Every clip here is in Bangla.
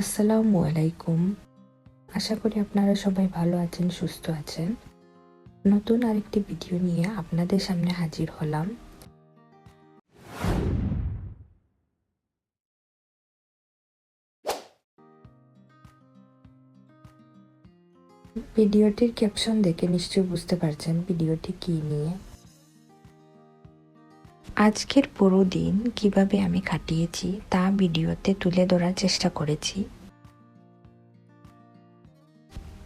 আসসালামু আলাইকুম। আশা করি আপনারা সবাই ভালো আছেন, সুস্থ আছেন। নতুন আরেকটি ভিডিও নিয়ে আপনাদের সামনে হাজির হলাম। ভিডিওটির ক্যাপশন দেখে নিশ্চয়ই বুঝতে পারছেন ভিডিওটি কী নিয়ে। আজকের পুরো দিন কীভাবে আমি কাটিয়েছি তা ভিডিওতে তুলে ধরার চেষ্টা করেছি।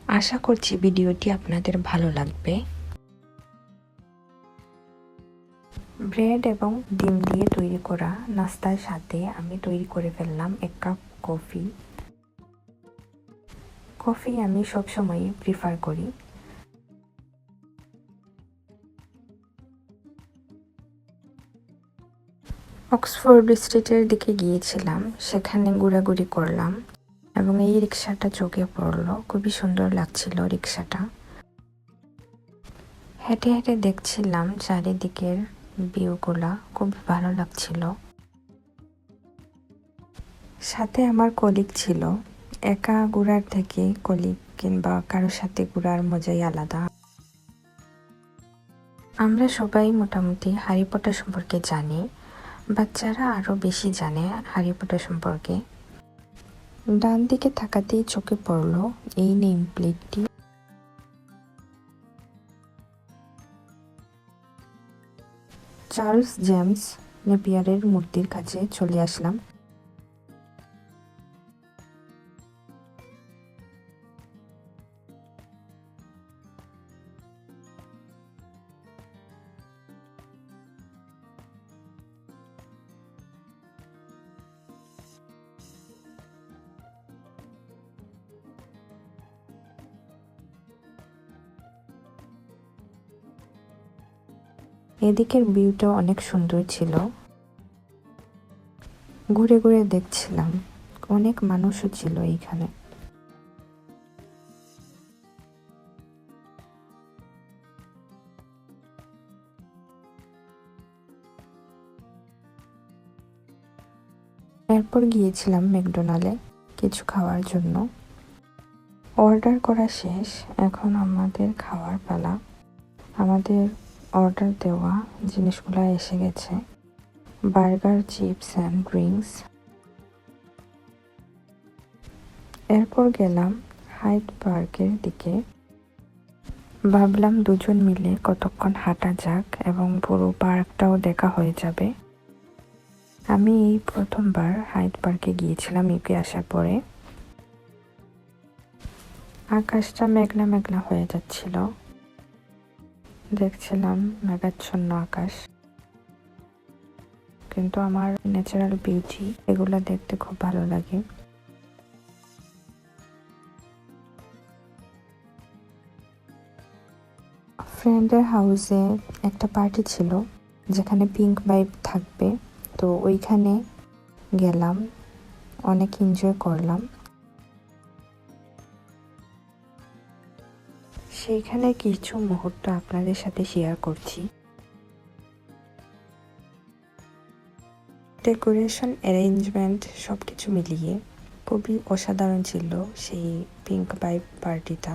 আশা করছি ভিডিওটি আপনাদের ভালো লাগবে। ব্রেড এবং ডিম দিয়ে তৈরি করা নাস্তার সাথে আমি তৈরি করে ফেললাম এক কাপ কফি। কফি আমি সবসময়ই প্রিফার করি। অক্সফোর্ড স্ট্রিটের দিকে গিয়েছিলাম। সেখানে ঘোরাঘুরি করলাম এবং এই রিক্সাটা চোখে পড়ল। খুবই সুন্দর লাগছিল রিক্সাটা হেঁটে হেঁটে দেখছিলাম চারিদিকের ভিউগুলা। খুব ভালো লাগছিল। সাথে আমার কলিগ ছিল। একা ঘোরার থেকে কলিগ কিংবা কারোর সাথে ঘোরার মজাই আলাদা। আমরা সবাই মোটামুটি হারি পটা সম্পর্কে জানি। বাচ্চারা আরও বেশি জানে হারি পটার সম্পর্কে। ডান দিকে থাকাতেই চোখে পড়ল এই নেম প্লেটটি। চার্লস জেমস নেপিয়ারের মূর্তির কাছে চলে আসলাম। এদিকের ভিউটা অনেক সুন্দর ছিল। ঘুরে ঘুরে দেখছিলাম। অনেক মানুষও ছিল এইখানে। এরপর গিয়েছিলাম ম্যাকডোনাল্ডে কিছু খাওয়ার জন্য। অর্ডার করা শেষ। এখন আমাদের খাওয়ার পালা। আমাদের অর্ডার দেওয়া জিনিসগুলো এসে গেছে। বার্গার, চিপস অ্যান্ড ড্রিঙ্কস এরপর গেলাম হাইট পার্কের দিকে। ভাবলাম দুজন মিলে কতক্ষণ হাঁটা যাক এবং পুরো পার্কটাও দেখা হয়ে যাবে। আমি এই প্রথমবার হাইট পার্কে গিয়েছিলাম ইউকে আসার পরে। আকাশটা মেঘলা মেঘলা হয়ে যাচ্ছিল। দেখছিলাম মেঘাচ্ছন্ন আকাশ। কিন্তু আমার ন্যাচারাল বিউটি এগুলো দেখতে খুব ভালো লাগে। ফ্রেন্ডের হাউসে একটা পার্টি ছিল, যেখানে পিঙ্ক বাইপ থাকবে। তো ওইখানে গেলাম, অনেক এনজয় করলাম। সেইখানে কিছু মুহূর্ত আপনাদের সাথে শেয়ার করছি। ডেকোরেশন অ্যারেঞ্জমেন্ট সব কিছু মিলিয়ে খুবই অসাধারণ ছিল সেই পিঙ্ক পাইপ পার্টিটা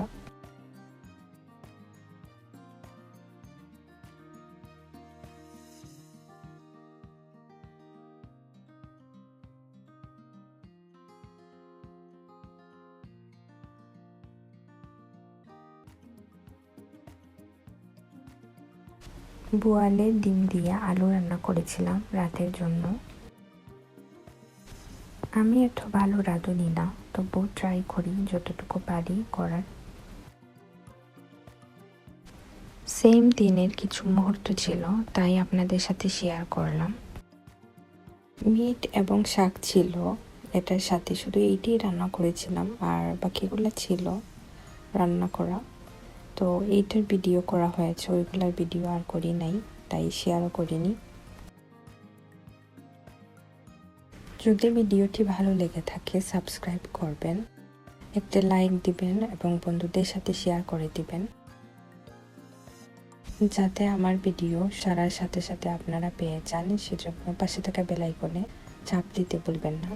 বোয়ালের ডিম দিয়ে আলু রান্না করেছিলাম রাতের জন্য। আমি এত ভালো রাঁধুনি না, তবু ট্রাই করি যতটুকু পারি করার। সেম দিনের কিছু মুহূর্ত ছিল, তাই আপনাদের সাথে শেয়ার করলাম। মিট এবং শাক ছিল, এটার সাথে শুধু এইটাই রান্না করেছিলাম, আর বাকিগুলো ছিল রান্না করা। তো এইটার ভিডিও করা হয়েছে, ওইগুলার ভিডিও আর করি নাই, তাই শেয়ারও করিনি। যদি ভিডিওটি ভালো লেগে থাকে সাবস্ক্রাইব করবেন, একটা লাইক দিবেন এবং বন্ধুদের সাথে শেয়ার করে দিবেন। যাতে আমার ভিডিও সারার সাথে সাথে আপনারা পেয়ে যান, সেজন্য পাশে থাকা বেলাইকনে চাপ দিতে ভুলবেন না।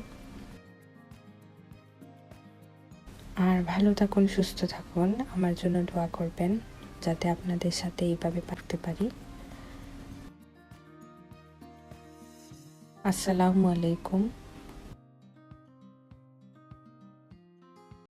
আর ভালো থাকুন, সুস্থ থাকুন। আমার জন্য দোয়া করবেন যাতে আপনাদের সাথে এইভাবে পারতে পারি। আসসালামু আলাইকুম।